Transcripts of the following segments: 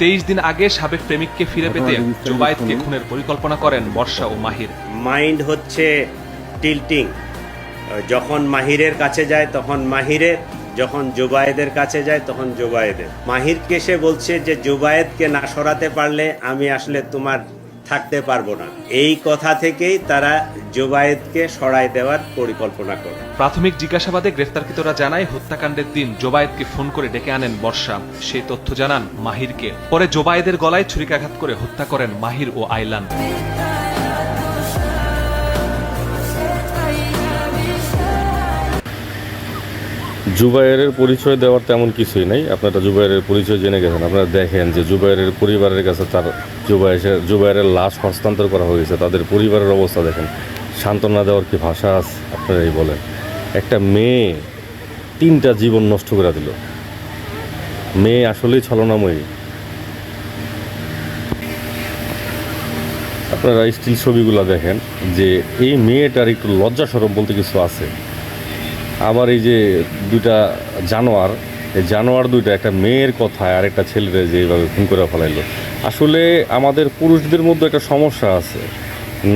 তেইশ দিন আগে সাবেক প্রেমিককে ফিরে পেতে জোবায়েদকে খুনের পরিকল্পনা করেন বর্ষা ও মাহির। মাইন্ড হচ্ছে টিল্টিং। যখন মাহিরের কাছে যায় তখন মাহিরের যখন জুবায়েদের কাছে যায় তখন জুবায়েদের। মাহিরকে সে বলছে যে জুবায়েদকে না সরাতে পারলে আমি আসলে তোমার থাকতে পারব না। এই কথা থেকেই তারা জোবায়েদকে সরাই দেওয়ার পরিকল্পনা করে। প্রাথমিক জিজ্ঞাসাবাদে গ্রেফতারকৃতরা জানায়, হত্যাকাণ্ডের দিন জোবায়েদকে ফোন করে ডেকে আনেন বর্ষা। সেই তথ্য জানান মাহিরকে। পরে জোবায়েদের গলায় ছুরিকাঘাত করে হত্যা করেন মাহির ও আইলান। জুবাইরের পরিচয় দেওয়ার তেমন কিছুই নেই। আপনারা জুবাইরের পরিচয় জেনে গেছেন। আপনারা দেখেন যে জুবাইরের পরিবারের কাছে তার জুবাইরের জুবাইরের লাশ হস্তান্তর করা হয়েছে। তাদের পরিবারের অবস্থা দেখেন। সান্ত্বনা দেওয়ার কি ভাষা আছে? আপনারাই বলেন। একটা মেয়ে তিনটা জীবন নষ্ট করে দিল। মেয়ে আসলেই ছলনাময়ী। আপনারা স্টিল ছবিগুলো দেখেন যে এই মেয়েটার একটু লজ্জা বলতে কিছু আছে। আবার এই যে দুইটা জানোয়ার, এই জানোয়ার দুইটা, একটা মেয়ের কথায় আর একটা ছেলেরে যে এইভাবে খুন করে ফেলাইলো। আসলে আমাদের পুরুষদের মধ্যে একটা সমস্যা আছে।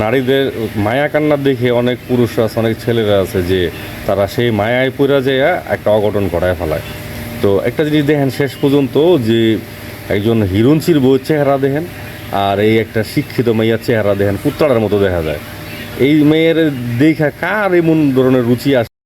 নারীদের মায়া কান্না দেখে অনেক পুরুষ আছে, অনেক ছেলেরা আছে যে তারা সেই মায়ায় পুরা যেয়ে একটা অঘটন করায় ফেলায়। তো একটা জিনিস দেখেন, শেষ পর্যন্ত যে একজন হিরুঞ্চির বউয়ের চেহারা দেখেন আর এই একটা শিক্ষিত মেয়ের চেহারা দেখেন কুত্তাড়ার মতো দেখা যায়। এই মেয়ের দেখা কার এমন ধরনের রুচি আসে